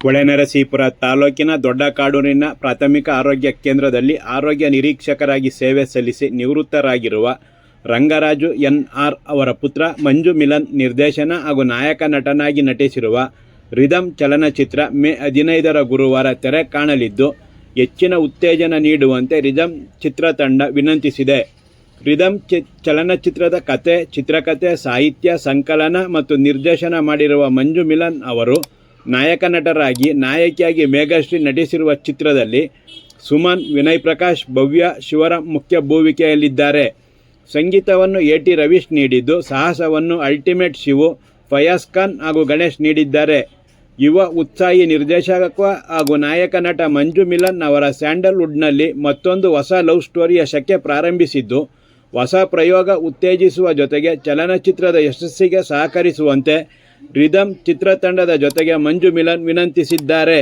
ಹೊಳೆನರಸೀಪುರ ತಾಲೂಕಿನ ದೊಡ್ಡಕಾಡೂರಿನ ಪ್ರಾಥಮಿಕ ಆರೋಗ್ಯ ಕೇಂದ್ರದಲ್ಲಿ ಆರೋಗ್ಯ ನಿರೀಕ್ಷಕರಾಗಿ ಸೇವೆ ಸಲ್ಲಿಸಿ ನಿವೃತ್ತರಾಗಿರುವ ರಂಗರಾಜು ಎನ್ ಆರ್ ಅವರ ಪುತ್ರ ಮಂಜು ಮಿಲನ್ ನಿರ್ದೇಶನ ಹಾಗೂ ನಾಯಕ ನಟನಾಗಿ ನಟಿಸಿರುವ ರಿದಮ್ ಚಲನಚಿತ್ರ ಮೇ ಹದಿನೈದರ ಗುರುವಾರ ತೆರೆ ಕಾಣಲಿದ್ದು, ಹೆಚ್ಚಿನ ಉತ್ತೇಜನ ನೀಡುವಂತೆ ರಿದಮ್ ಚಿತ್ರತಂಡ ವಿನಂತಿಸಿದೆ. ರಿದಮ್ ಚಿ ಚಲನಚಿತ್ರದ ಕತೆ ಚಿತ್ರಕಥೆ ಸಾಹಿತ್ಯ, ಸಂಕಲನ ಮತ್ತು ನಿರ್ದೇಶನ ಮಾಡಿರುವ ಮಂಜು ಮಿಲನ್ ಅವರು ನಾಯಕ ನಟರಾಗಿ, ನಾಯಕಿಯಾಗಿ ಮೇಘಶ್ರೀ ನಟಿಸಿರುವ ಚಿತ್ರದಲ್ಲಿ ಸುಮನ್ ವಿನಯ್ ಪ್ರಕಾಶ್ ಭವ್ಯ, ಶಿವರ ಮುಖ್ಯ ಭೂವಿಕೆಯಲ್ಲಿದ್ದಾರೆ. ಸಂಗೀತವನ್ನು ಎ ಟಿ ರವೀಶ್ ನೀಡಿದ್ದು, ಸಾಹಸವನ್ನು ಅಲ್ಟಿಮೇಟ್ ಶಿವು ಫಯಾಸ್ ಖಾನ್ ಹಾಗೂ ಗಣೇಶ್ ನೀಡಿದ್ದಾರೆ. ಯುವ ಉತ್ಸಾಹಿ ನಿರ್ದೇಶಕ ಹಾಗೂ ನಾಯಕ ನಟ ಮಂಜು ಮಿಲನ್ ಅವರ ಸ್ಯಾಂಡಲ್ವುಡ್ನಲ್ಲಿ ಮತ್ತೊಂದು ಹೊಸ ಲವ್ ಸ್ಟೋರಿಯ ಶಕೆ ಪ್ರಾರಂಭಿಸಿದ್ದು, ಹೊಸ ಪ್ರಯೋಗ ಉತ್ತೇಜಿಸುವ ಜೊತೆಗೆ ಚಲನಚಿತ್ರದ ಯಶಸ್ಸಿಗೆ ಸಹಕರಿಸುವಂತೆ ರಿದಮ್ ಚಿತ್ರತಂಡದ ಜೊತೆಗೆ ಮಂಜು ಮಿಲನ್ ವಿನಂತಿಸಿದ್ದಾರೆ.